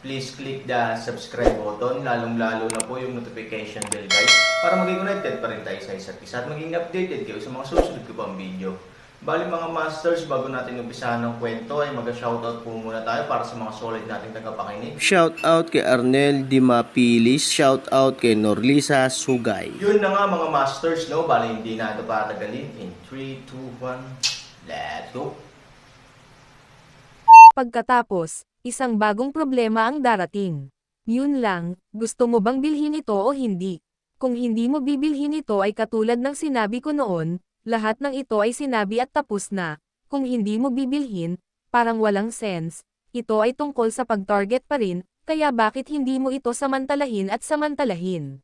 please click the subscribe button, lalong-lalo na po yung notification bell guys, para maging connected pa rin tayo sa isa't isa at maging updated kayo sa mga susunod ko pang video. Bali mga masters, bago natin umpisahan ng kwento ay mag-shoutout po muna tayo para sa mga solid nating tagapakinig. Shout out kay Arnel Dimapilis, shout out kay Norlisa Sugay. Yun na nga mga masters, no? Bali hindi na ito patagalin. In 3, 2, 1, let's go! Pagkatapos, isang bagong problema ang darating. Yun lang, gusto mo bang bilhin ito o hindi? Kung hindi mo bibilhin ito ay katulad ng sinabi ko noon, lahat ng ito ay sinabi at tapos na. Kung hindi mo bibilhin, parang walang sense. Ito ay tungkol sa pag-target pa rin, kaya bakit hindi mo ito samantalahin at samantalahin?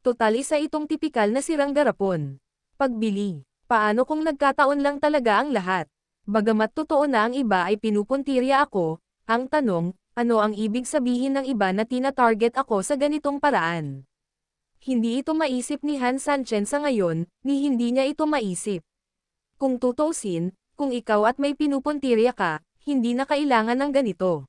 Total isa itong tipikal na sirang garapon. Pagbili. Paano kung nagkataon lang talaga ang lahat? Bagamat totoo na ang iba ay pinupuntirya ako, ang tanong, ano ang ibig sabihin ng iba na tina-target ako sa ganitong paraan? Hindi ito maisip ni Han Sanchen sa ngayon, ni hindi niya ito maisip. Kung tutusin, kung ikaw at may pinupuntirya ka, hindi na kailangan ng ganito.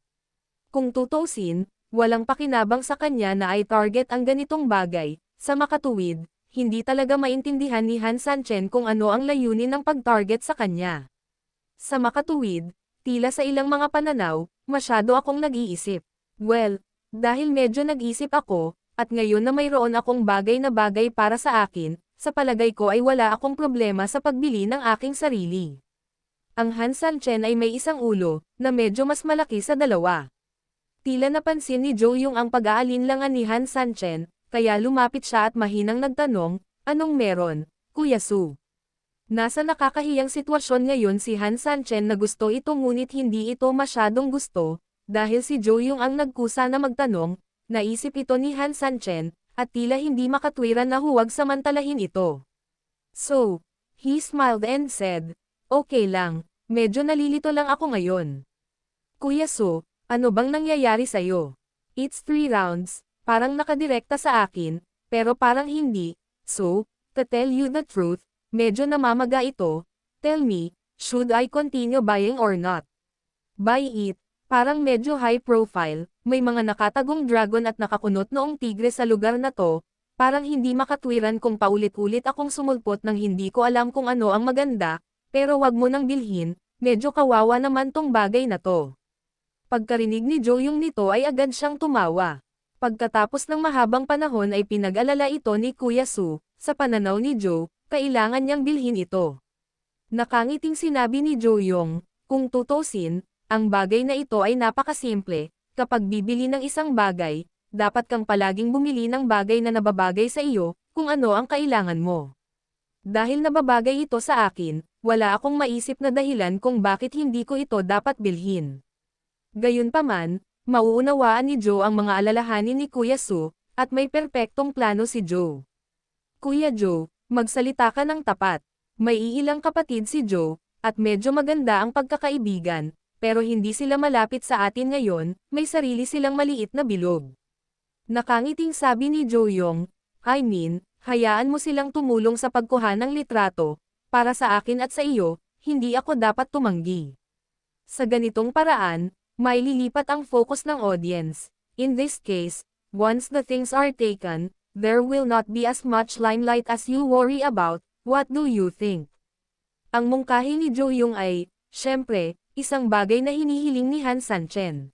Kung tutusin, walang pakinabang sa kanya na ay target ang ganitong bagay, sa makatuwid, hindi talaga maintindihan ni Han Sanchen kung ano ang layunin ng pag-target sa kanya. Sa makatuwid, tila sa ilang mga pananaw, masyado akong nag-iisip. Well, dahil medyo nag-isip ako, at ngayon na mayroon akong bagay na bagay para sa akin, sa palagay ko ay wala akong problema sa pagbili ng aking sarili. Ang Han Sanchen ay may isang ulo, na medyo mas malaki sa dalawa. Tila napansin ni Joe yung ang pag-aalinlangan ni Han Sanchen, kaya lumapit siya at mahinang nagtanong, anong meron, Kuya Su? Nasa nakakahiyang sitwasyon ngayon si Han Sanchen na gusto ito ngunit hindi ito masyadong gusto, dahil si Joe yung ang nagkusa na magtanong, naisip ito ni Han Sanchen, at tila hindi makatwiran na huwag samantalahin ito. So, he smiled and said, okay lang, medyo nalilito lang ako ngayon. Kuya Su, ano bang nangyayari sa'yo? It's three rounds, parang nakadirekta sa akin, pero parang hindi, so, to tell you the truth, medyo namamaga ito, tell me, should I continue buying or not? Buy it, parang medyo high profile, may mga nakatagong dragon at nakakunot noong tigre sa lugar na to, parang hindi makatwiran kung paulit-ulit akong sumulpot ng hindi ko alam kung ano ang maganda, pero wag mo nang bilhin, medyo kawawa naman tong bagay na to. Pagkarinig ni Joe yung nito ay agad siyang tumawa. Pagkatapos ng mahabang panahon ay pinag-alala ito ni Kuya Su, sa pananaw ni Joe, kailangan niyang bilhin ito. Nakangiting sinabi ni Joe Yong, kung tutusin, ang bagay na ito ay napakasimple, kapag bibili ng isang bagay, dapat kang palaging bumili ng bagay na nababagay sa iyo, kung ano ang kailangan mo. Dahil nababagay ito sa akin, wala akong maisip na dahilan kung bakit hindi ko ito dapat bilhin. Gayunpaman, mauunawaan ni Joe ang mga alalahanin ni Kuya Su, at may perpektong plano si Joe. Kuya Joe, magsalita ka ng tapat. May iilang kapatid si Joe, at medyo maganda ang pagkakaibigan, pero hindi sila malapit sa atin ngayon, may sarili silang maliit na bilog. Nakangiting sabi ni Joe Yong, I mean, hayaan mo silang tumulong sa pagkuha ng litrato, para sa akin at sa iyo, hindi ako dapat tumanggi. Sa ganitong paraan, may lilipat ang focus ng audience. In this case, once the things are taken, there will not be as much limelight as you worry about, what do you think? Ang mungkahi ni Joe Yung ay, syempre, isang bagay na hinihiling ni Han Sanchen.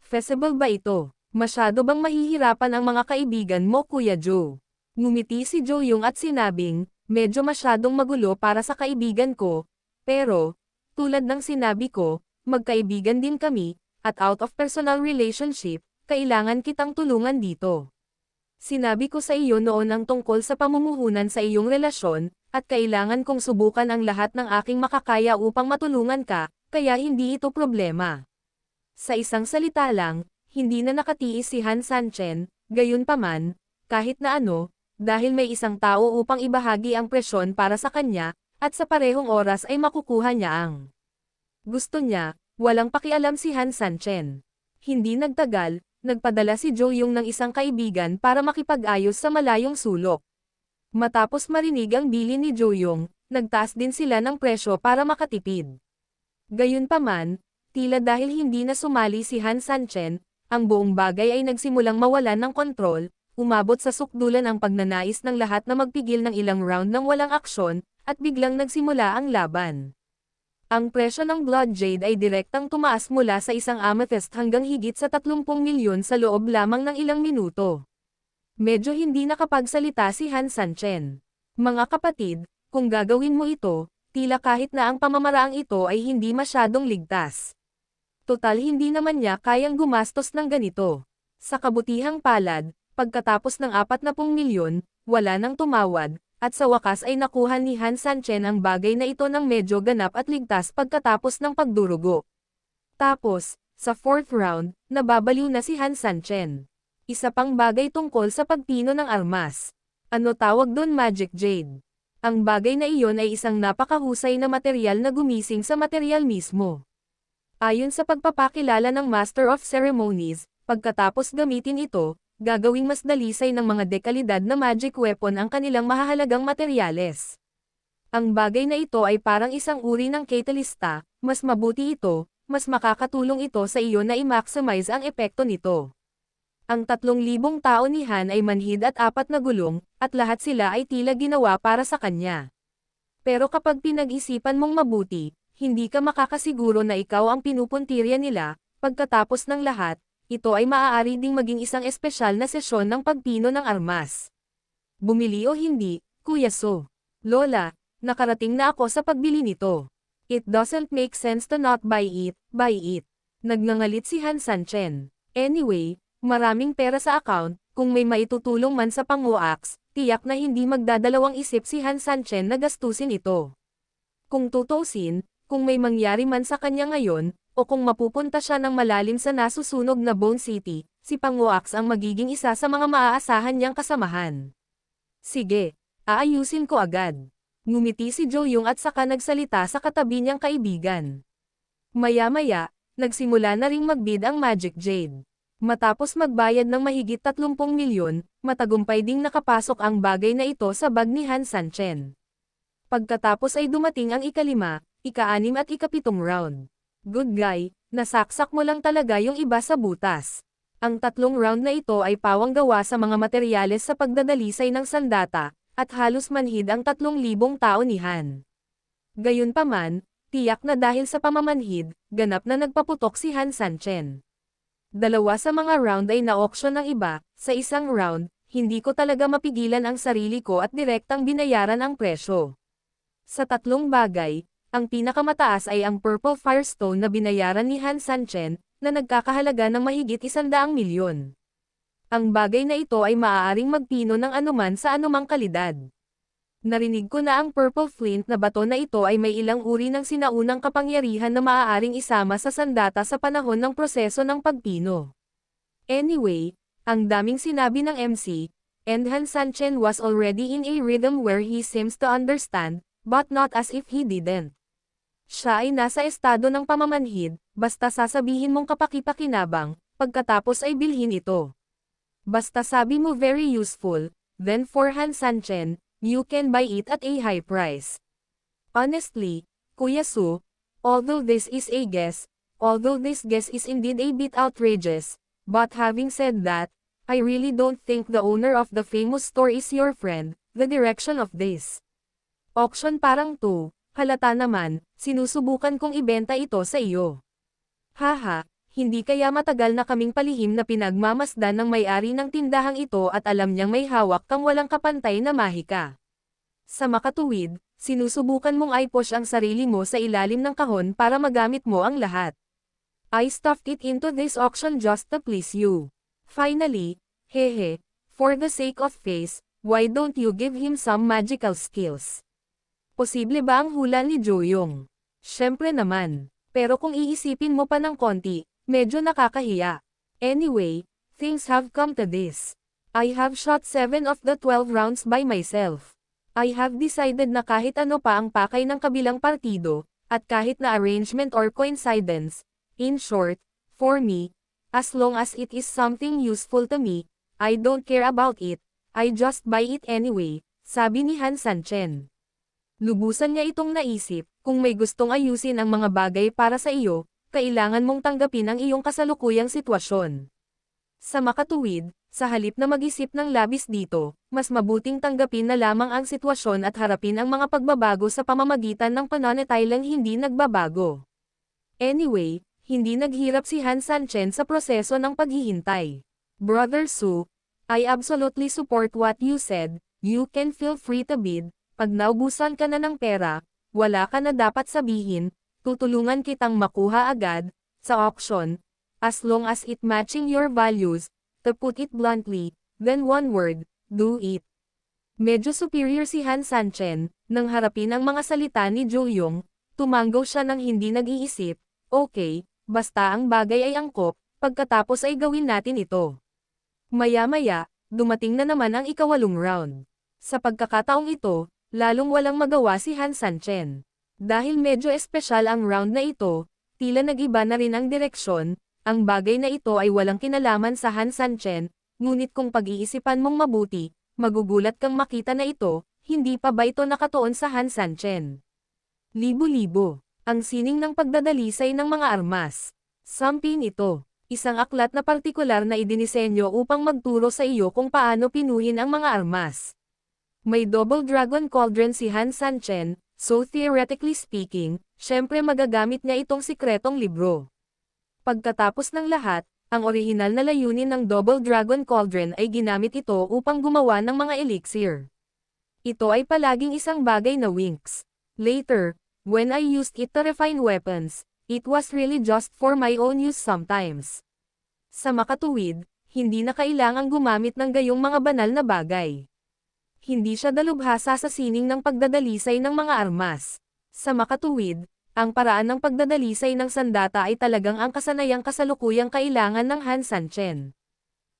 Feasible ba ito? Masyado bang mahihirapan ang mga kaibigan mo Kuya Joe? Ngumiti si Joe Yung at sinabing, medyo masyadong magulo para sa kaibigan ko, pero, tulad ng sinabi ko, magkaibigan din kami, at out of personal relationship, kailangan kitang tulungan dito. Sinabi ko sa iyo noon ang tungkol sa pamumuhunan sa iyong relasyon, at kailangan kong subukan ang lahat ng aking makakaya upang matulungan ka, kaya hindi ito problema. Sa isang salita lang, hindi na nakatiis si Han Sanchen, Gayunpaman, kahit na ano, dahil may isang tao upang ibahagi ang presyon para sa kanya, at sa parehong oras ay makukuha niya ang gusto niya, walang pakialam si Han Sanchen. Hindi nagtagal, nagpadala si Jo Yung ng isang kaibigan para makipag-ayos sa malayong sulok. Matapos marinig ang bilin ni Jo Yung, nagtaas din sila ng presyo para makatipid. Gayunpaman, tila dahil hindi na sumali si Han Sanchen, ang buong bagay ay nagsimulang mawalan ng kontrol, umabot sa sukdulan ang pagnanais ng lahat na magpigil ng ilang round ng walang aksyon, at biglang nagsimula ang laban. Ang presyo ng Blood Jade ay direktang tumaas mula sa isang amethyst hanggang higit sa 30 milyon sa loob lamang ng ilang minuto. Medyo hindi nakapagsalita si Han Sanchen. Mga kapatid, kung gagawin mo ito, tila kahit na ang pamamaraang ito ay hindi masyadong ligtas. Total hindi naman niya kayang gumastos ng ganito. Sa kabutihang palad, pagkatapos ng 40 milyon, wala nang tumawad, at sa wakas ay nakuha ni Han Sanchen ang bagay na ito ng medyo ganap at ligtas pagkatapos ng pagdurugo. Tapos, sa fourth round, nababaliw na si Han Sanchen. Isa pang bagay tungkol sa pagpino ng armas. Ano tawag doon Magic Jade? Ang bagay na iyon ay isang napakahusay na material na gumising sa material mismo. Ayon sa pagpapakilala ng Master of Ceremonies, pagkatapos gamitin ito, gagawing mas dalisay ng mga dekalidad na magic weapon ang kanilang mahahalagang materyales. Ang bagay na ito ay parang isang uri ng catalysta, mas mabuti ito, mas makakatulong ito sa iyo na i-maximize ang epekto nito. Ang tatlong libong tao ni Han ay manhid at apat na gulong, at lahat sila ay tila ginawa para sa kanya. Pero kapag pinag-isipan mong mabuti, hindi ka makakasiguro na ikaw ang pinupuntirya nila, pagkatapos ng lahat, ito ay maaari ding maging isang espesyal na sesyon ng pagpino ng armas. Bumili o hindi, Kuya So. Lola, nakarating na ako sa pagbili nito. It doesn't make sense to not buy it, buy it. Nagngangalit si Han Sanchen. Anyway, maraming pera sa account, kung may maitutulong man sa panguaks, tiyak na hindi magdadalawang isip si Han Sanchen na gastusin ito. Kung tutusin, kung may mangyari man sa kanya ngayon, o kung mapupunta siya ng malalim sa nasusunog na Bone City, si Panguax ang magiging isa sa mga maaasahan niyang kasamahan. Sige, aayusin ko agad. Ngumiti si Jo Yung at saka nagsalita sa katabi niyang kaibigan. Maya-maya, nagsimula na ring magbid ang Magic Jade. Matapos magbayad ng mahigit 30 milyon, matagumpay ding nakapasok ang bagay na ito sa bag ni Han Sanchen. Pagkatapos ay dumating ang ikalima, ika-anim at ikapitong round. Good guy, nasaksak mo lang talaga yung iba sa butas. Ang tatlong round na ito ay pawang gawa sa mga materyales sa pagdadalisay ng sandata, at halos manhid ang tatlong libong tao ni Han. Gayunpaman, tiyak na dahil sa pamamanhid, ganap na nagpaputok si Han Sanchen. Dalawa sa mga round ay na-auction ng iba, sa isang round, hindi ko talaga mapigilan ang sarili ko at direktang binayaran ang presyo. Sa tatlong bagay, ang pinakamataas ay ang Purple Firestone na binayaran ni Han Sanchen, na nagkakahalaga ng mahigit isandaang milyon. Ang bagay na ito ay maaaring magpino ng anuman sa anumang kalidad. Narinig ko na ang Purple Flint na bato na ito ay may ilang uri ng sinaunang kapangyarihan na maaaring isama sa sandata sa panahon ng proseso ng pagpino. Anyway, ang daming sinabi ng MC, and Han Sanchen was already in a rhythm where he seems to understand, but not as if he didn't. Siya ay nasa estado ng pamamanhid, basta sasabihin mong kapakipakinabang, pagkatapos ay bilhin ito. Basta sabi mo very useful, then for Han Sanchen, you can buy it at a high price. Honestly, Kuya Su, although this is a guess, although this guess is indeed a bit outrageous, but having said that, I really don't think the owner of the famous store is your friend, the direction of this. Auction parang to, halata naman, sinusubukan kong ibenta ito sa iyo. Haha, hindi kaya matagal na kaming palihim na pinagmamasdan ng may-ari ng tindahang ito at alam niyang may hawak kang walang kapantay na mahika. Sa makatuwid, sinusubukan mong i-push ang sarili mo sa ilalim ng kahon para magamit mo ang lahat. I stuffed it into this auction just to please you. Finally, hehe, for the sake of face, why don't you give him some magical skills? Posible ba ang hula ni Joyong? Siyempre naman. Pero kung iisipin mo pa ng konti, medyo nakakahiya. Anyway, things have come to this. I have shot 7 of the 12 rounds by myself. I have decided na kahit ano pa ang pakay ng kabilang partido, at kahit na arrangement or coincidence, in short, for me, as long as it is something useful to me, I don't care about it, I just buy it anyway, sabi ni Han Sanchen. Lubusan niya itong naisip, kung may gustong ayusin ang mga bagay para sa iyo, kailangan mong tanggapin ang iyong kasalukuyang sitwasyon. Sa makatuwid, sa halip na mag-isip ng labis dito, mas mabuting tanggapin na lamang ang sitwasyon at harapin ang mga pagbabago sa pamamagitan ng pananatilang hindi nagbabago. Anyway, hindi naghirap si Han Sanchen sa proseso ng paghihintay. Brother Su, I absolutely support what you said, you can feel free to bid, pag naubusan ka na ng pera, wala ka na dapat sabihin, tutulungan kitang makuha agad, sa auction, as long as it matching your values, to put it bluntly, then one word, do it. Medyo superior si Han Sanchen, nang harapin ang mga salita ni Jo Yong, tumanggo siya ng hindi nag-iisip, okay, basta ang bagay ay angkop, pagkatapos ay gawin natin ito. Maya-maya, dumating na naman ang ikawalong round. Sa pagkakataong ito, lalong walang magawa si Han Sanchen. Dahil medyo espesyal ang round na ito, tila nagiba na rin ang direksyon, ang bagay na ito ay walang kinalaman sa Han Sanchen, ngunit kung pag-iisipan mong mabuti, magugulat kang makita na ito, hindi pa ba ito nakatuon sa Han Sanchen? Libo-libo, ang sining ng pagdadalisay ng mga armas. Sampin ito, isang aklat na partikular na idinisenyo upang magturo sa iyo kung paano pinuhin ang mga armas. May double dragon cauldron si Han Sanchen, so theoretically speaking, syempre magagamit niya itong sikretong libro. Pagkatapos ng lahat, ang orihinal na layunin ng Double Dragon Cauldron ay ginamit ito upang gumawa ng mga elixir. Ito ay palaging isang bagay na winks. Later, when I used it to refine weapons, it was really just for my own use sometimes. Sa makatuwid, hindi na kailangang gumamit ng gayong mga banal na bagay. Hindi siya dalubhasa sa sining ng pagdadalisay ng mga armas. Sa makatuwid, ang paraan ng pagdadalisay ng sandata ay talagang ang kasanayang kasalukuyang kailangan ng Han Sanchen.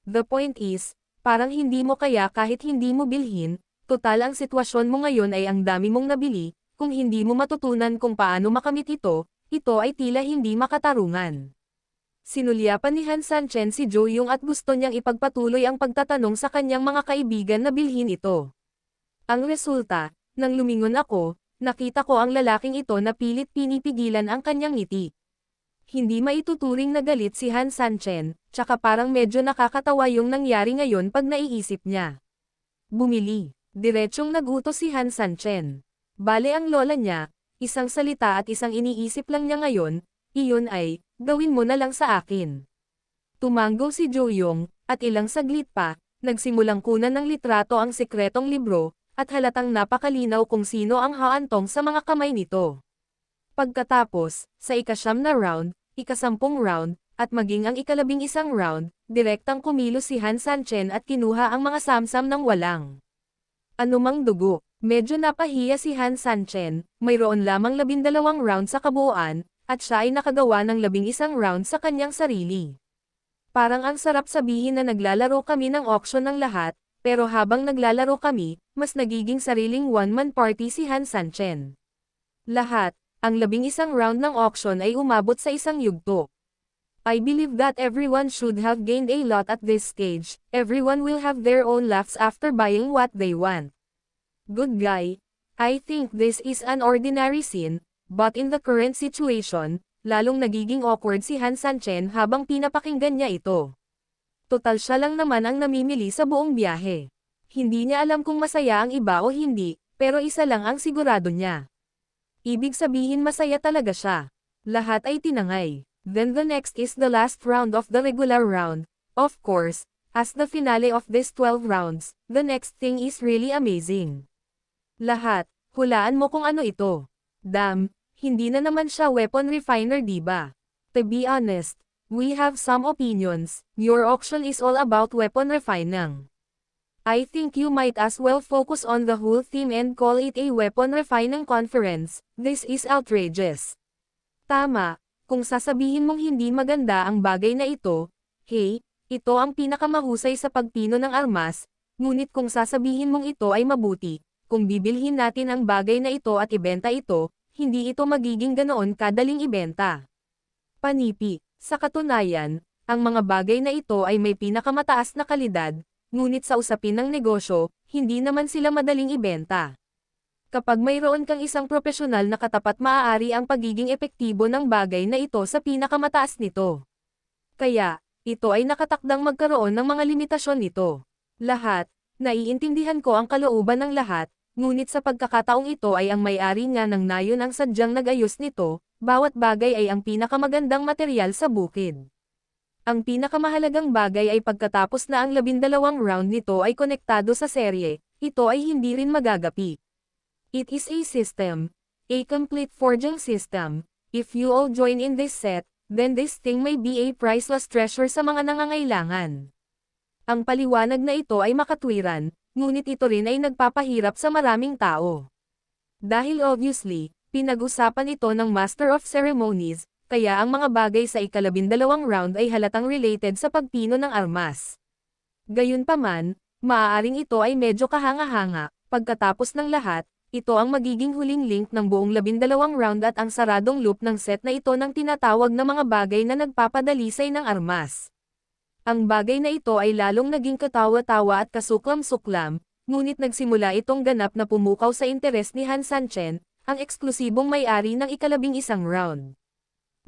The point is, parang hindi mo kaya kahit hindi mo bilhin, total ang sitwasyon mo ngayon ay ang dami mong nabili, kung hindi mo matutunan kung paano makamit ito, ito ay tila hindi makatarungan. Sinulyapan ni Han Sanchen si Jo Yung at gusto niyang ipagpatuloy ang pagtatanong sa kanyang mga kaibigan na bilhin ito. Ang resulta, nang lumingon ako, nakita ko ang lalaking ito na pilit pinipigilan ang kanyang ngiti. Hindi maituturing na galit si Han Sanchen, tsaka parang medyo nakakatawa yung nangyari ngayon pag naiisip niya. Bumili, diretsyong nagutos si Han Sanchen. Bale ang lola niya, isang salita at isang iniisip lang niya ngayon, iyon ay, gawin mo na lang sa akin. Tumanggo si Jo Yong, at ilang saglit pa, nagsimulang kunan ng litrato ang sikretong libro, at halatang napakalinaw kung sino ang haantong sa mga kamay nito. Pagkatapos, sa ikasyam na round, ikasampung round, at maging ang ikalabing isang round, direktang kumilos si Han Sanchen at kinuha ang mga samsam ng walang. Anumang dugo, medyo napahiya si Han Sanchen, mayroon lamang labindalawang round sa kabuuan, at siya ay nakagawa ng labing isang round sa kanyang sarili. Parang ang sarap sabihin na naglalaro kami ng auction ng lahat, pero habang naglalaro kami, mas nagiging sariling one-man party si Han Sanchen. Lahat, ang labing isang round ng auction ay umabot sa isang yugto. I believe that everyone should have gained a lot at this stage, everyone will have their own laughs after buying what they want. Good guy. I think this is an ordinary scene, but in the current situation, lalong nagiging awkward si Han Sanchen habang pinapakinggan niya ito. Total siya lang naman ang namimili sa buong biyahe. Hindi niya alam kung masaya ang iba o hindi, pero isa lang ang sigurado niya. Ibig sabihin masaya talaga siya. Lahat ay tinangay. Then the next is the last round of the regular round. Of course, as the finale of this 12 rounds, the next thing is really amazing. Lahat, hulaan mo kung ano ito. Damn, hindi na naman siya weapon refiner diba? To be honest, we have some opinions, your auction is all about weapon refining. I think you might as well focus on the whole theme and call it a weapon refining conference, this is outrageous. Tama, kung sasabihin mong hindi maganda ang bagay na ito, hey, Ito ang pinakamahusay sa pagpino ng armas, ngunit kung sasabihin mong ito ay mabuti, kung bibilhin natin ang bagay na ito at ibenta ito, hindi ito magiging ganoon kadaling ibenta. Panipi, sa katunayan, ang mga bagay na ito ay may pinakamataas na kalidad, ngunit sa usapin ng negosyo, hindi naman sila madaling ibenta. Kapag mayroon kang isang profesional na katapat maaari ang pagiging epektibo ng bagay na ito sa pinakamataas nito. Kaya, ito ay nakatakdang magkaroon ng mga limitasyon nito. Lahat, naiintindihan ko ang kalooban ng lahat, ngunit sa pagkakataong ito ay ang may-ari nga ng nayon ang sadyang nag-ayos nito, bawat bagay ay ang pinakamagandang material sa bukid. Ang pinakamahalagang bagay ay pagkatapos na ang labindalawang round nito ay konektado sa serye, ito ay hindi rin magagapi. It is a system, a complete forging system. If you all join in this set, then this thing may be a priceless treasure sa mga nangangailangan. Ang paliwanag na ito ay makatwiran, ngunit ito rin ay nagpapahirap sa maraming tao. Dahil obviously, pinag-usapan ito ng Master of Ceremonies, kaya ang mga bagay sa ikalabindalawang round ay halatang related sa pagpino ng armas. Gayunpaman, maaaring ito ay medyo kahanga-hanga, pagkatapos ng lahat, ito ang magiging huling link ng buong labindalawang round at ang saradong loop ng set na ito ng tinatawag na mga bagay na nagpapadalisay ng armas. Ang bagay na ito ay lalong naging katawa-tawa at kasuklam-suklam, ngunit nagsimula itong ganap na pumukaw sa interes ni Han Sanchen, ang eksklusibong may-ari ng ikalabing isang round.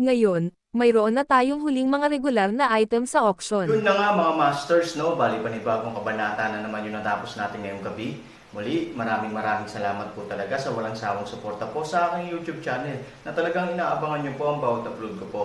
Ngayon, mayroon na tayong huling mga regular na item sa auction. Yun na nga mga masters, no? Bali panibagong kabanata na naman yung natapos natin ngayong gabi. Muli, maraming maraming salamat po talaga sa walang sawang suporta po sa aking YouTube channel na talagang inaabangan niyo po ang bawat upload ko po.